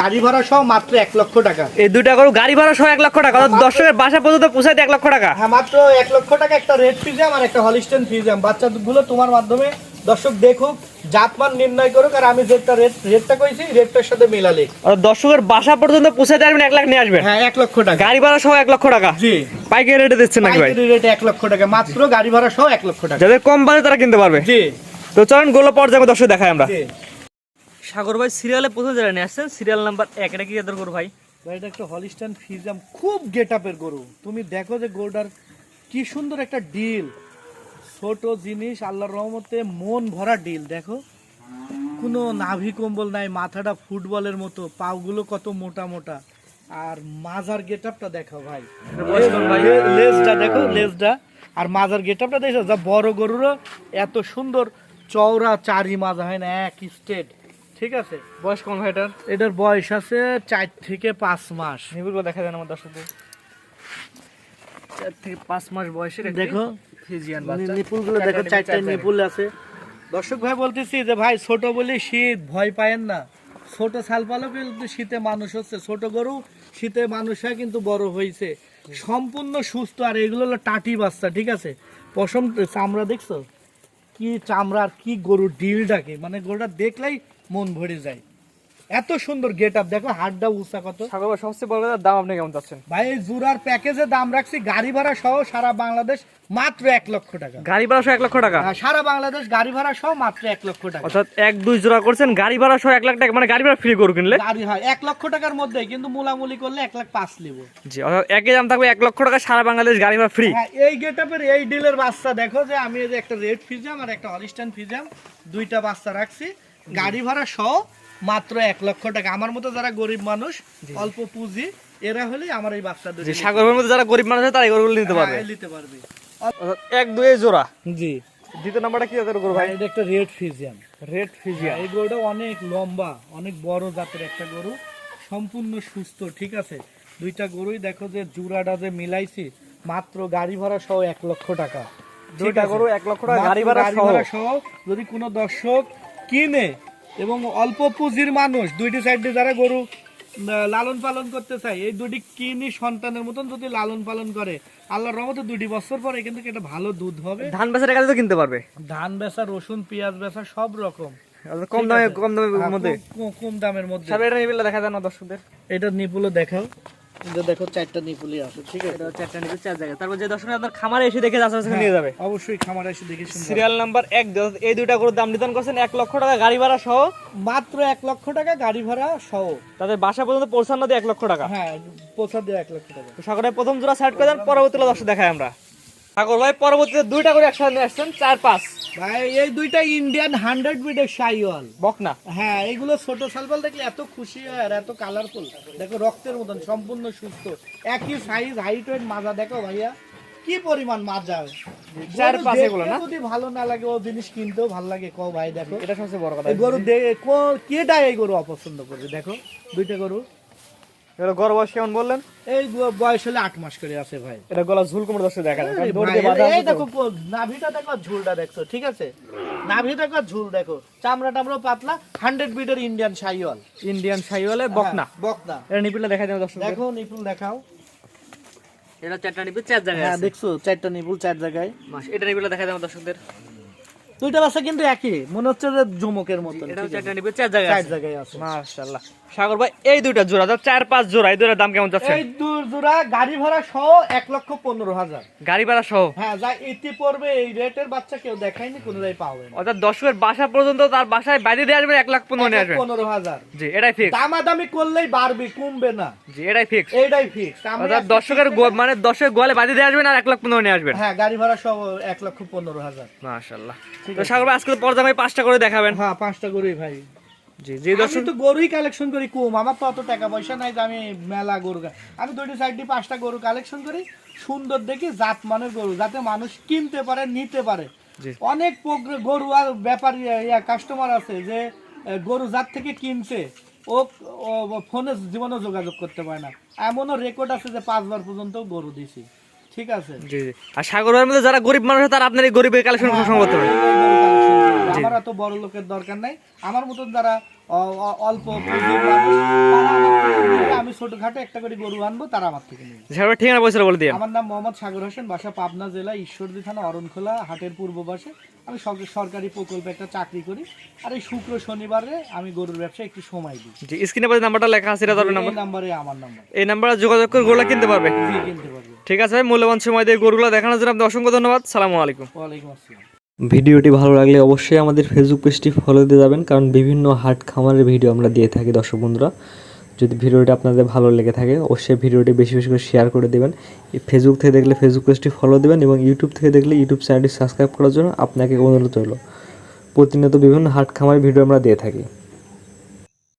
গাড়ি ভাড়া সহ মাত্র এক লক্ষ টাকা। এই দুইটা গরু গাড়ি ভাড়া সহ এক লক্ষ টাকা দর্শকের বাসা পর্যন্ত পৌঁছাইতে এক লক্ষ টাকা। হ্যাঁ মাত্র এক লক্ষ টাকা একটা রেড ফিজাম আর একটা হলিস্টেন ফিজাম বাচ্চাগুলো তোমার মাধ্যমে দর্শক দেখুক জাতমান নির্ণয় করুক আর আমি যেটা রেট রেটটা কইছি রেটটার সাথে মিলালে। অর্থাৎ দর্শকের বাসা পর্যন্ত পৌঁছাইতে এক লাখ নিয়ে আসবেন। হ্যাঁ এক লক্ষ টাকা। গাড়ি ভাড়া সহ এক লক্ষ টাকা। জি। পাইকারি রেটে দিচ্ছেন নাকি ভাই? পাইকারি রেটে এক লক্ষ টাকা। মাত্র গাড়ি ভাড়া সহ এক লক্ষ টাকা। যাদের কম বাজে তারা কিনতে পারবে। জি। তো চলেন গোলো পর্যায়ে দর্শক দেখাই আমরা। সাগর ভাই সিরিয়ালে প্রথম যারা নিয়ে আসছেন সিরিয়াল নাম্বার এক এটা কি এদের গরু ভাই? ভাই, এটা একটা হলিস্টান ফিজাম খুব গেট আপের গরু। তুমি দেখো যে গরুটার কি সুন্দর একটা ডিল ছোট জিনিস আল্লাহর রহমতে মন ভরা ডিল দেখো। কোনো নাভি কম্বল নাই মাথাটা ফুটবলের মতো পাগুলো কত মোটা মোটা। আর মাজার গেট আপটা দেখো ভাই। লেজটা দেখো লেজটা। আর মাজার গেট আপটা দেখো যা বড় গরুরও এত সুন্দর চওড়া চারি মাজা হয় না? এক স্টেট ঠিক আছে? বয়স ভাই এটার? এটার বয়স আছে চার থেকে পাঁচ মাস। দেখা যায় আমার দর্শকদের। চার থেকে পাঁচ মাস বয়সের দেখো ফিজিয়ান নিপুলগুলো দেখো চারটা নিপুল আছে। দর্শক ভাই বলতেছি যে ভাই ছোট বলে শীত ভয় পায়েন না। ছোট ছাল পালক কিন্তু শীতে মানুষ হচ্ছে। ছোট গরু শীতে মানুষ কিন্তু বড় হয়েছে সম্পূর্ণ সুস্থ আর এগুলো হলো টাটি বাচ্চা ঠিক আছে? পশম চামড়া দেখছ? কি চামড়ার কি গরুর ডিলটাকে মানে গরুটা দেখলেই মন ভরে যায়। এত সুন্দর গেট আপ দেখো হাটটা উঁচা কত। সবচেয়ে বড় দাম আপনি কেমন চাচ্ছেন? ভাই এই জুরার প্যাকেজে দাম রাখছি গাড়ি ভাড়া সহ সারা বাংলাদেশ মাত্র এক লক্ষ টাকা। গাড়ি ভাড়া সহ এক লক্ষ টাকা? সারা বাংলাদেশ গাড়ি ভাড়া সহ মাত্র এক লক্ষ টাকা। অর্থাৎ এক দুই জোড়া করছেন গাড়ি ভাড়া সহ এক লাখ টাকা মানে গাড়ি ভাড়া ফ্রি গরু কিনলে? গাড়ি হয় এক লক্ষ টাকার মধ্যে কিন্তু মুলামুলি করলে এক লাখ পাঁচ নেব। জি অর্থাৎ একই দাম থাকবে এক লক্ষ টাকা সারা বাংলাদেশ গাড়ি ভাড়া ফ্রি হ্যাঁ এই গেটআপের এই ডিলের বাচ্চা দেখো যে আমি এই যে একটা রেড ফিজাম আর একটা হলিস্টান ফিজাম দুইটা বাচ্চা রাখছি গাড়ি ভাড়া সহ মাত্র এক লক্ষ টাকা। আমার মতো যারা গরিব মানুষ অল্প পুঁজি এরা হলে আমার এই বাচ্চা সাগরের মধ্যে যারা গরিব মানুষ তারা এই গরুগুলো নিতে পারবে। হ্যাঁ, নিতে পারবে। এক দুই জোড়া। জি। দ্বিতীয় নাম্বারটা কি তাদের গরু ভাই? ভাই এটা একটা রেড ফিজিয়াম রেড ফিজিয়া এই গরুটা অনেক লম্বা অনেক বড় জাতের একটা গরু। সম্পূর্ণ সুস্থ ঠিক আছে? দুইটা গরুই দেখো যে জুড়াটা যে মিলাইছি মাত্র গাড়ি ভাড়া সহ এক লক্ষ টাকা। দুইটা গরু এক লক্ষ টাকা গাড়ি ভাড়া সহ যদি কোনো দর্শক কিনে এবং অল্প পুঁজির মানুষ দুইটি সাইডে যারা গরু লালন পালন করতে চায় এই দুটি কিনি সন্তানের মতন যদি লালন পালন করে আল্লাহর রহমতে দুটি বছর পরে কিন্তু এটা ভালো দুধ হবে। ধান বেচার কাজে তো কিনতে পারবে। ধান বেচা রসুন পেঁয়াজ বেচা সব রকম। কম দামে কম দামের হ্যাঁ, মধ্যে। কম দামের মধ্যে। এটা নিবিলে দেখা যায় না দর্শকদের। এটা নিপুলও দেখাও। এটা দেখো চারটা নিপুলি আছে ঠিক আছে? এটা হচ্ছে একটা চার জায়গায় তারপর যে দর্শক আপনার খামারে এসে দেখে যাচ্ছে নিয়ে যাবে। অবশ্যই খামার এসে দেখে সিরিয়াল নাম্বার এক এই দুইটা গরুর দাম নির্ধারণ করছেন এক লক্ষ টাকা গাড়ি ভাড়া সহ। মাত্র এক লক্ষ টাকা গাড়ি ভাড়া সহ। তাদের বাসা পর্যন্ত পৌঁছানো দিয়ে এক লক্ষ টাকা। হ্যাঁ পৌঁছা দিয়ে এক লক্ষ টাকা। তো প্রথম জোড়া সাইড করে দেন পরবর্তী দর্শক দেখায় আমরা। সাগর ভাই পরবর্তীতে দুইটা করে একসাথে নিয়ে আসছেন চার পাঁচ। ভাই এই দুইটা ইন্ডিয়ান হান্ড্রেড বিডের সাইওয়াল বকনা। হ্যাঁ এইগুলো ছোট সালপাল দেখলে এত খুশি হয় আর এত কালারফুল দেখো রক্তের মতন সম্পূর্ণ সুস্থ। একই সাইজ হাইট ওয়েট মাজা। দেখো ভাইয়া কি পরিমাণ মাজা। চার পাঁচ এগুলো না? যদি ভালো না লাগে ও জিনিস কিনতেও ভালো লাগে। কও ভাই দেখো। এটা সবচেয়ে বড় কথা। গরু কো- কেটা এই গরু অপছন্দ করবে? দেখো দুইটা গরু। এটা গড় বয়স কেমন বললেন? এই বয়স হলে আট মাস করে আছে ভাই। এটা গলা ঝুল কোমর দর্শক দেখা যায় এই নাভিটা ঝুলটা দেখছ ঠিক আছে? নাভি দেখো ঝুল দেখো। চামড়া টামড়া পাতলা হান্ড্রেড বিটের ইন্ডিয়ান বকনা। হ্যাঁ, বকনা। এটা নিপিলে দেখা যায় দর্শক দেখো নিপুল দেখাও। এটা চারটা নিপি চার জায়গায় হ্যাঁ দেখছ চারটা নিপুল চার জায়গায়। এটা নিপিলে দেখা যায় দর্শকদের। দুইটা বাচ্চা কিন্তু একই। মনে হচ্ছে যে জমকের মতন। এটা চারটা নিপি চার জায়গায় চার জায়গায় আছে। মাশাআল্লাহ। সাগর ভাই এই দুইটা জোড়া চার পাঁচ জোড়া এই দুইটার দাম কেমন যাচ্ছে এই জোড়া গাড়ি ভাড়া সহ এক লক্ষ পনেরো হাজার। গাড়ি ভাড়া সহ? হ্যাঁ যা ইতি পড়বে এই রেটের বাচ্চা কেউ দেখায়নি কোনো জায়গায় পাবে অর্থাৎ বাসা পর্যন্ত তার বাসায় বাইরে দিয়ে আসবেন এক লাখ পনেরো নিয়ে আসবেন। পনেরো হাজার। জি এটাই ফিক্স দামাদামি করলেই বাড়বে কমবে না। জি এটাই ফিক্স এইটাই ফিক্স অর্থাৎ দর্শকের মানে দর্শকের গোয়ালে বাড়ি দিয়ে আসবেন আর এক লাখ পনেরো নিয়ে আসবেন। হ্যাঁ গাড়ি ভাড়া সহ এক লক্ষ পনেরো হাজার। মাশাআল্লাহ। তো সাগর ভাই আজকে পর্দা ভাই পাঁচটা করে দেখাবেন। হ্যাঁ পাঁচটা গরুই ভাই। জি জি দর্শক তো গরুই কালেকশন করি কম আমার তো অত টাকা পয়সা নাই যে আমি মেলা গরু আমি দুইটি সাইডে পাঁচটা গরু কালেকশন করি সুন্দর দেখি জাত মানের গরু যাতে মানুষ কিনতে পারে নিতে পারে। অনেক গরু আর ব্যাপারী কাস্টমার আছে যে গরু যার থেকে কিনছে ও ও ফোনে জীবনে যোগাযোগ করতে পারে না। এমনও রেকর্ড আছে যে পাঁচবার পর্যন্ত গরু দিছি। ঠিক আছে। জি জি। আর সাগর ভাইয়ের মধ্যে যারা গরিব মানুষ তারা আপনার এই গরিবের কালেকশন সংগ্রহ করতে পারে। আমার এত বড় লোকের দরকার নাই। আমার মতন যারা অল্প আমি ছোটখাটো একটা করে গরু আনব তারা আমার থেকে নিয়ে ঠিকানা পয়সা বলে দিয়ে আমার নাম মোহাম্মদ সাগর হোসেন বাসা পাবনা জেলা ঈশ্বরদী থানা অরণখোলা হাটের পূর্ব পাশে। আমি সর- সরকারি প্রকল্পে একটা চাকরি করি। আর এই শুক্র শনিবারে আমি গরুর ব্যবসা একটু সময় দিই। জি স্ক্রিনে পাশে নাম্বারটা লেখা আছে এটা নাম্বার এই নাম্বারে। আমার নাম্বার। এই নাম্বারে যোগাযোগ করে গরুলা কিনতে পারবে। জি কিনতে পারবে। ঠিক আছে ভাই মূল্যবান সময় দিয়ে গরুগুলো দেখানোর জন্য আপনাকে অসংখ্য ধন্যবাদ। সালামু আলাইকুম। ওয়ালাইকুম আসসালাম। ভিডিওটি ভালো লাগলে অবশ্যই আমাদের ফেসবুক পেজটি ফলো দিয়ে যাবেন কারণ বিভিন্ন হাট খামারের ভিডিও আমরা দিয়ে থাকি দর্শক বন্ধুরা। যদি ভিডিওটি আপনাদের ভালো লেগে থাকে, অবশ্যই ভিডিওটি বেশি বেশি করে শেয়ার করে দেবেন। ফেসবুক থেকে দেখলে ফেসবুক পেজটি ফলো দেবেন এবং ইউটিউব থেকে দেখলে ইউটিউব চ্যানেলটি সাবস্ক্রাইব করার জন্য আপনাকে অনুরোধ রইল। প্রতিনিয়ত বিভিন্ন হাট খামারের ভিডিও আমরা দিয়ে থাকি।